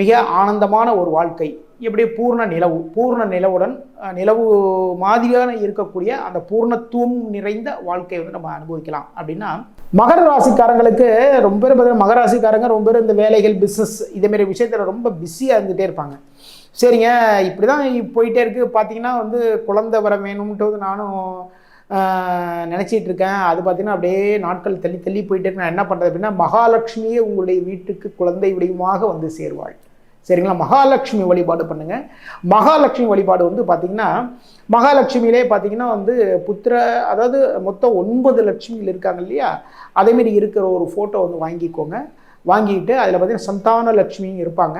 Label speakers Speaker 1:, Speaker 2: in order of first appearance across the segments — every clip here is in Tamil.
Speaker 1: மிக ஆனந்தமான ஒரு வாழ்க்கை. இப்படி பூர்ண நிலவு பூர்ண நிலவுடன் நிலவு மாதிரியான இருக்கக்கூடிய அந்த பூர்ணத்துவம் நிறைந்த வாழ்க்கையை வந்து நம்ம அனுபவிக்கலாம். அப்படின்னா மகர ராசிக்காரங்களுக்கு ரொம்ப பேர் பார்த்தீங்கன்னா மகர ராசிக்காரங்க ரொம்ப பேர் இந்த வேலைகள் பிஸ்னஸ் இதேமாரி விஷயத்தில் ரொம்ப பிஸியாக இருந்துகிட்டே இருப்பாங்க. சரிங்க இப்படி தான் போயிட்டே இருக்குது பார்த்தீங்கன்னா வந்து குழந்தை வர வேணும்ன்ட்டு வந்து நானும் நினச்சிட்டு இருக்கேன் அது பார்த்தீங்கன்னா அப்படியே நாட்கள் தள்ளி தள்ளி போயிட்டு இருக்கு. நான் என்ன பண்ணுறது அப்படின்னா மகாலட்சுமியே உங்களுடைய வீட்டுக்கு குழந்தை வடிவமாக வந்து சேருவாள். சரிங்களா? மகாலட்சுமி வழிபாடு பண்ணுங்கள் மகாலட்சுமி வழிபாடு வந்து பார்த்திங்கன்னா மகாலட்சுமியிலே பார்த்தீங்கன்னா வந்து புத்திர அதாவது மொத்தம் ஒன்பது லட்சுமிகள் இருக்காங்க இல்லையா? அதேமாரி இருக்கிற ஒரு ஃபோட்டோ வந்து வாங்கிக்கோங்க. வாங்கிட்டு அதில் பார்த்திங்கன்னா சந்தான லட்சுமியும் இருப்பாங்க.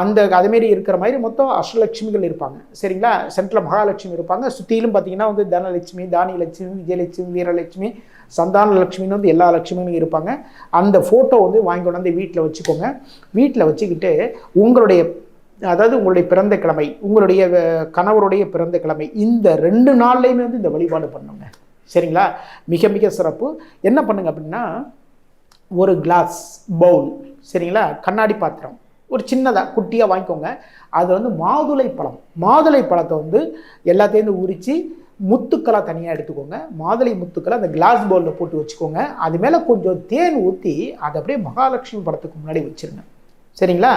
Speaker 1: அந்த அதுமாரி இருக்கிற மாதிரி மொத்தம் அஷ்டலட்சுமிகள் இருப்பாங்க. சரிங்களா? சென்ட்ரல் மகாலட்சுமி இருப்பாங்க. சுற்றிலும் பார்த்தீங்கன்னா வந்து தனலட்சுமி தானியலட்சுமி விஜயலட்சுமி வீரலட்சுமி சந்தான லட்சுமின்னு வந்து எல்லா லட்சுமியும் இருப்பாங்க. அந்த ஃபோட்டோ வந்து வாங்கி கொண்டாந்து வீட்டில் வச்சுக்கோங்க. வீட்டில் வச்சுக்கிட்டு உங்களுடைய அதாவது உங்களுடைய பிறந்த கிழமை உங்களுடைய கணவருடைய பிறந்த கிழமை இந்த ரெண்டு நாள்லையுமே வந்து இந்த வழிபாடு பண்ணுங்க. சரிங்களா? மிக மிக சிறப்பு. என்ன பண்ணுங்க அப்படின்னா ஒரு கிளாஸ் பவுல் சரிங்களா? கண்ணாடி பாத்திரம். ஒரு சின்னதாக குட்டியாக வாங்கிக்கோங்க. அது வந்து மாதுளை பழம். மாதுளை பழத்தை வந்து எல்லாத்தையும் உரித்து முத்துக்களாக தனியாக எடுத்துக்கோங்க. மாதுளை முத்துக்களை அந்த கிளாஸ் பவுலில் போட்டு வச்சுக்கோங்க. அது மேலே கொஞ்சம் தேன் ஊற்றி அதை அப்படியே மகாலட்சுமி படத்துக்கு முன்னாடி வச்சிருங்க. சரிங்களா?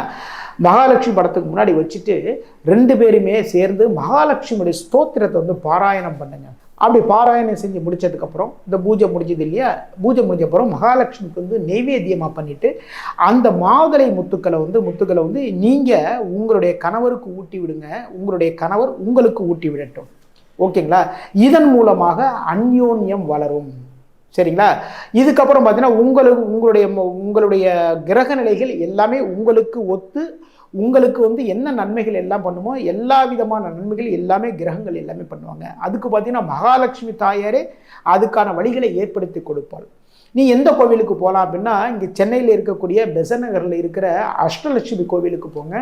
Speaker 1: மகாலட்சுமி படத்துக்கு முன்னாடி வச்சுட்டு ரெண்டு பேருமே சேர்ந்து மகாலட்சுமியுடைய ஸ்தோத்திரத்தை வந்து பாராயணம் பண்ணுங்கள் அப்படி பாராயணம் செஞ்சு முடிச்சதுக்கப்புறம் இந்த பூஜை முடிஞ்சது இல்லையா? பூஜை முடிஞ்ச அப்புறம் மகாலட்சுமிக்கு வந்து நெய்வேத்தியமாக பண்ணிவிட்டு அந்த மாதுளை முத்துக்களை வந்து முத்துக்களை வந்து நீங்கள் உங்களுடைய கணவருக்கு ஊட்டி விடுங்க. உங்களுடைய கணவர் உங்களுக்கு ஊட்டி விடட்டும். ஓகேங்களா? இதன் மூலமாக அந்யோன்யம் வளரும். சரிங்களா? இதுக்கப்புறம் பார்த்தீங்கன்னா உங்களுக்கு உங்களுடைய உங்களுடைய கிரக நிலைகள் எல்லாமே உங்களுக்கு ஒத்து உங்களுக்கு வந்து என்ன நன்மைகள் எல்லாம் பண்ணுமோ எல்லா விதமான நன்மைகள் எல்லாமே கிரகங்கள் எல்லாமே பண்ணுவாங்க. அதுக்கு பார்த்தீங்கன்னா மகாலட்சுமி தாயாரே அதுக்கான வழிகளை ஏற்படுத்தி கொடுப்பாள். நீ எந்த கோவிலுக்கு போகலாம் அப்படின்னா இங்கே சென்னையில் இருக்கக்கூடிய பெசநகரில் இருக்கிற அஷ்டலட்சுமி கோவிலுக்கு போங்க.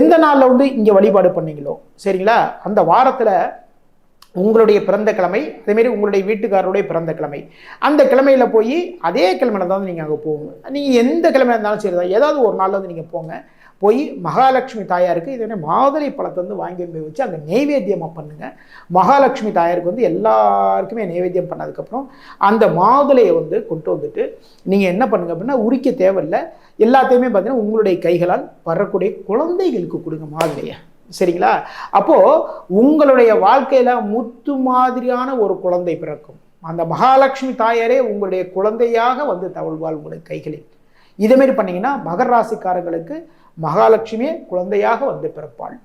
Speaker 1: எந்த நாளில் வந்து இங்கே வழிபாடு பண்ணீங்களோ சரிங்களா? அந்த வாரத்தில் உங்களுடைய பிறந்த கிழமை அதேமாரி உங்களுடைய வீட்டுக்காரருடைய பிறந்த கிழமை. அந்த கிழமையில் போய் அதே கிழமையில தான் நீங்கள் அங்கே போகணும். நீங்கள் எந்த கிழமையாக இருந்தாலும் சரி தான் ஏதாவது ஒரு நாளில் வந்து நீங்கள் போங்க. போய் மகாலட்சுமி தாயாருக்கு இதே மாதுளை பழத்தை வந்து வாங்கி போய் வச்சு அங்கே நெய்வேத்தியமாக பண்ணுங்கள் மகாலட்சுமி தாயாருக்கு வந்து எல்லாருக்குமே நெய்வேத்தியம் பண்ணதுக்கப்புறம் அந்த மாதுளையை வந்து கொண்டு வந்துட்டு நீங்கள் என்ன பண்ணுங்க அப்படின்னா உரிக்க தேவையில்லை. எல்லாத்தையுமே பார்த்தீங்கன்னா உங்களுடைய கைகளால் வரக்கூடிய குழந்தைகளுக்கு கொடுங்க மாதுளையை. சரிங்களா? அப்போது உங்களுடைய வாழ்க்கையில் முத்து மாதிரியான ஒரு குழந்தை பிறக்கும். அந்த மகாலட்சுமி தாயாரே உங்களுடைய குழந்தையாக வந்து தவழ்வாள் உங்களுடைய கைகளில். இதேமாரி பண்ணிங்கன்னா மகர ராசிக்காரங்களுக்கு மகாலட்சுமியே குழந்தையாக வந்து பிறப்பாள்.